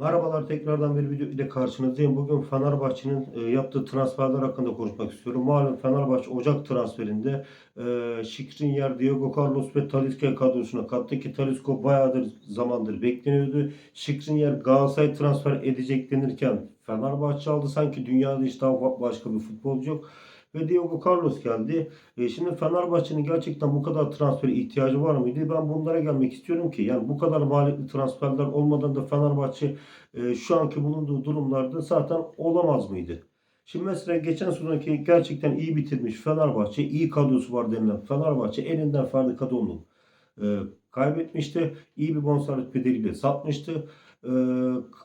Merhabalar tekrardan bir video ile karşınızdayım. Bugün Fenerbahçe'nin e, yaptığı transferler hakkında konuşmak istiyorum. Malum Fenerbahçe Ocak transferinde e, Skriniar, Diego Carlos ve Talisca kadrosuna kattı ki Talisca bayağıdır zamandır bekleniyordu. Skriniar Galatasaray transfer edecek denirken Fenerbahçe aldı. Sanki dünyada hiç daha başka bir futbolcu yok. Ve Diego Carlos geldi. E, şimdi Fenerbahçe'nin gerçekten bu kadar transfere ihtiyacı var mıydı? Ben bunlara gelmek istiyorum ki yani bu kadar maliyetli transferler olmadan da Fenerbahçe e, şu anki bulunduğu durumlarda zaten olamaz mıydı? Şimdi mesela geçen sezonki gerçekten iyi bitirmiş Fenerbahçe, iyi kadrosu var denilen Fenerbahçe elinden Ferdi Kadıoğlu e, kaybetmişti. İyi bir bonservis bedeliyle satmıştı. E,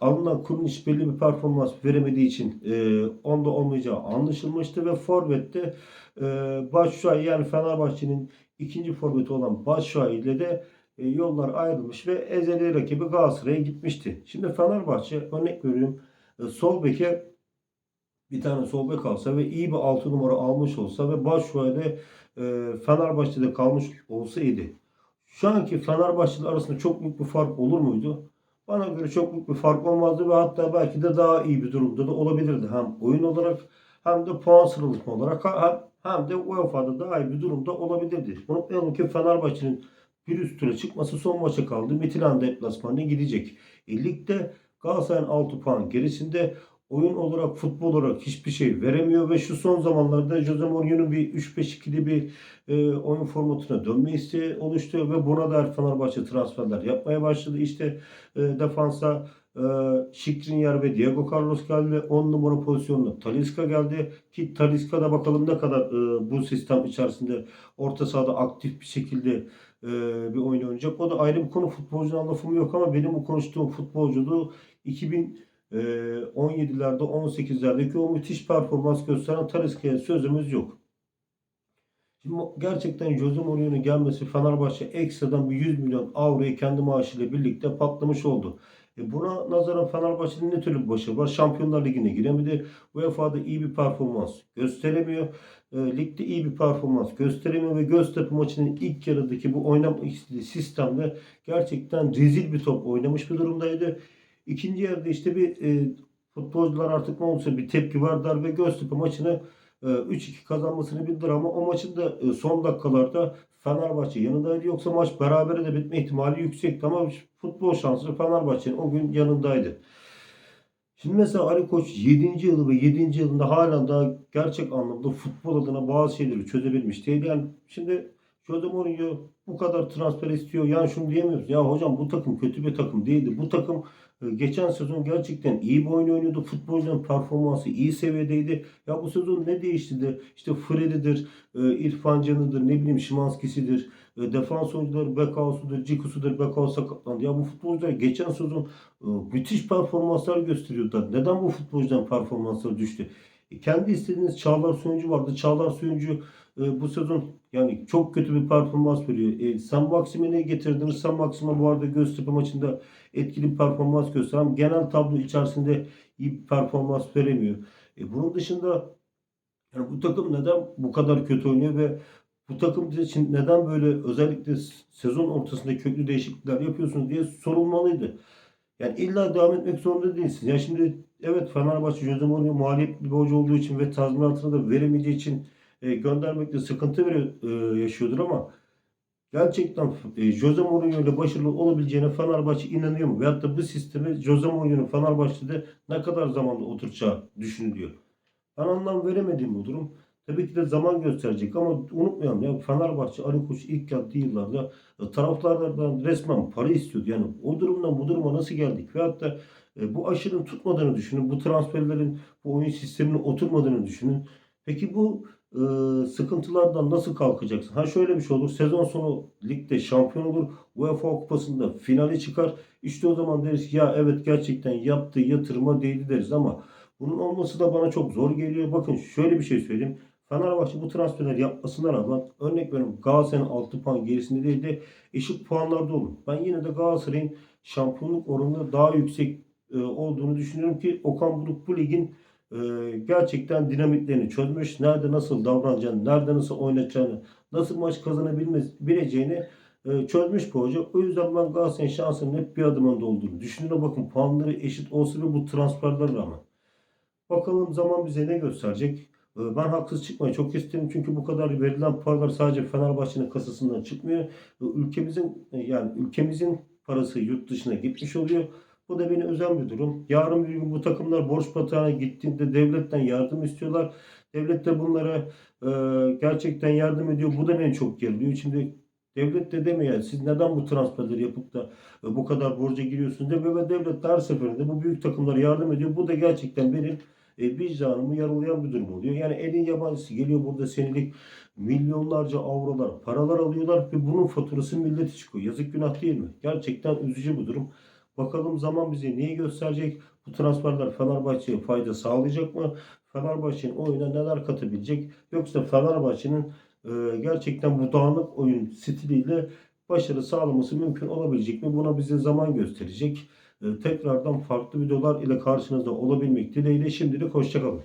alınan kuruluş belli bir performans veremediği için e, onda olmayacağı anlaşılmıştı ve Forvet'te e, Başşuay yani Fenerbahçe'nin ikinci forveti olan Başşuay ile de e, yollar ayrılmış ve ezeli rakibi Galatasaray'a gitmişti. Şimdi Fenerbahçe örnek veriyorum e, sol beke bir tane sol bek alsa ve iyi bir 6 numara almış olsa ve Başşuay'da e, Fenerbahçe'de kalmış olsaydı şu anki Fenerbahçe'nin arasında çok büyük bir fark olur muydu? Bana göre çok büyük bir fark olmazdı ve hatta belki de daha iyi bir durumda da olabilirdi. Hem oyun olarak hem de puan sıralaması olarak hem, hem de UEFA'da daha iyi bir durumda olabilirdi. Unutmayalım ki Fenerbahçe'nin bir üst tura çıkması son maça kaldı. Midtjylland deplasmanına gidecek. E, ligde Galatasaray'ın 6 puan gerisinde oyun olarak futbol olarak hiçbir şey veremiyor ve şu son zamanlarda Jose Mourinho'nun bir 3-5-2'li bir e, oyun formatına dönme isteği oluştu ve buna da Fenerbahçe transferler yapmaya başladı. İşte e, defansa e, Skriniar ve Diego Carlos geldi. 10 numara pozisyonuna Talisca geldi. Ki Talisca da bakalım ne kadar e, bu sistem içerisinde orta sahada aktif bir şekilde e, bir oyun oynayacak. O da ayrı bir konu. Futbolcudan lafım yok ama benim bu konuştuğum futbolculuğu 2000 e, 17'lerde 18'lerdeki o müthiş performans gösteren Talisca'ya sözümüz yok. Şimdi gerçekten Jose Mourinho'nun gelmesi Fenerbahçe ekstradan bir 100 milyon avroyu kendi maaşıyla birlikte patlamış oldu. E buna nazaran Fenerbahçe'nin ne türlü bir başarı var? Şampiyonlar Ligi'ne giremedi. UEFA'da iyi bir performans gösteremiyor. E, ligde iyi bir performans gösteremiyor ve Göztepe maçının ilk yarıdaki bu istediği sistemde gerçekten rezil bir top oynamış bir durumdaydı. İkinci yarıda işte bir e, futbolcular artık ne olursa bir tepki verdiler ve Göztepe maçını e, 3-2 kazanmasını bildiler ama o maçın da e, son dakikalarda Fenerbahçe yanındaydı. Yoksa maç berabere de bitme ihtimali yüksekti ama futbol şansı Fenerbahçe'nin o gün yanındaydı. Şimdi mesela Ali Koç 7. yılı ve 7. yılında hala da gerçek anlamda futbol adına bazı şeyleri çözebilmiş değil. Yani şimdi Jose Mourinho bu kadar transfer istiyor. Yani şunu diyemiyoruz. Ya hocam bu takım kötü bir takım değildi. Bu takım e, geçen sezon gerçekten iyi bir oyun oynuyordu. Futbolcuların performansı iyi seviyedeydi. Ya bu sezon ne değişti de işte Freddy'dir, e, İrfan Can'ıdır, ne bileyim Şimanski'sidir, e, defans oyuncuları Bekausu'dur, Cikusu'dur, Bekau sakatlandı. Ya bu futbolcular geçen sezon müthiş performanslar gösteriyordu. Neden bu futbolcudan performansları düştü? Kendi istediğiniz Çağlar Soyuncu vardı. Çağlar Soyuncu bu sezon yani çok kötü bir performans veriyor. E, Sam Maxime'ni getirdiniz. Sam Maxime bu arada Göztepe maçında etkili bir performans gösteren genel tablo içerisinde iyi bir performans veremiyor. E, bunun dışında yani bu takım neden bu kadar kötü oynuyor ve bu takım için neden böyle özellikle sezon ortasında köklü değişiklikler yapıyorsunuz diye sorulmalıydı. Yani illa devam etmek zorunda değilsiniz. Ya şimdi evet Fenerbahçe Jose Mourinho maliyetli bir hoca olduğu için ve tazminatını da veremeyeceği için e, göndermekte sıkıntı veriyor, e, yaşıyordur ama gerçekten e, Jose Mourinho ile başarılı olabileceğine Fenerbahçe inanıyor mu? Veyahut da bu sistemi Jose Mourinho'nun Fenerbahçe'de ne kadar zamanda oturacağı düşünülüyor. Ben anlam veremediğim bu durum. Tabii ki de zaman gösterecek ama unutmayalım ya Fenerbahçe Ali Koç ilk geldiği yıllarda e, taraftarlardan resmen para istiyordu. Yani o durumdan bu duruma nasıl geldik? Veyahut da e, bu aşının tutmadığını düşünün. Bu transferlerin bu oyun sistemine oturmadığını düşünün. Peki bu e, sıkıntılardan nasıl kalkacaksın? Ha şöyle bir şey olur. Sezon sonu ligde şampiyon olur. UEFA kupasında finali çıkar. İşte o zaman deriz ki ya evet gerçekten yaptığı yatırıma değdi deriz ama bunun olması da bana çok zor geliyor. Bakın şöyle bir şey söyleyeyim. Fenerbahçe bu transferler yapmasına rağmen örnek veriyorum Galatasaray'ın 6 puan gerisinde değil de eşit puanlarda olur. Ben yine de Galatasaray'ın şampiyonluk oranı daha yüksek e, olduğunu düşünüyorum ki Okan Buruk bu ligin e, gerçekten dinamitlerini çözmüş. Nerede nasıl davranacağını, nerede nasıl oynayacağını, nasıl maç kazanabileceğini e, çözmüş bu hoca. O yüzden ben Galatasaray'ın şansının hep bir adım önde olduğunu düşünüyorum. Bakın puanları eşit olsa bile bu transferlere rağmen. Bakalım zaman bize ne gösterecek. E, Ben haksız çıkmayı çok isterim çünkü bu kadar verilen paralar sadece Fenerbahçe'nin kasasından çıkmıyor. E, Ülkemizin e, yani ülkemizin parası yurt dışına gitmiş oluyor. Bu da beni üzen bir durum. Yarın bir gün bu takımlar borç batağına gittiğinde devletten yardım istiyorlar. Devlet de bunlara e, gerçekten yardım ediyor. Bu da beni çok geriliyor. Şimdi devlet de demiyor siz neden bu transferleri yapıp da e, bu kadar borca giriyorsunuz demiyor ve devlet de her seferinde bu büyük takımlara yardım ediyor. Bu da gerçekten benim e, vicdanımı yaralayan bir durum oluyor. Yani elin yabancısı geliyor burada senelik milyonlarca avrolar, paralar alıyorlar ve bunun faturası millete çıkıyor. Yazık günah değil mi? Gerçekten üzücü bu durum. Bakalım zaman bize neyi gösterecek? Bu transferler Fenerbahçe'ye fayda sağlayacak mı? Fenerbahçe'nin oyuna neler katabilecek? Yoksa Fenerbahçe'nin e, gerçekten bu dağınık oyun stiliyle başarı sağlaması mümkün olabilecek mi? Buna bize zaman gösterecek. E, tekrardan farklı videolar ile karşınızda olabilmek dileğiyle şimdilik hoşçakalın.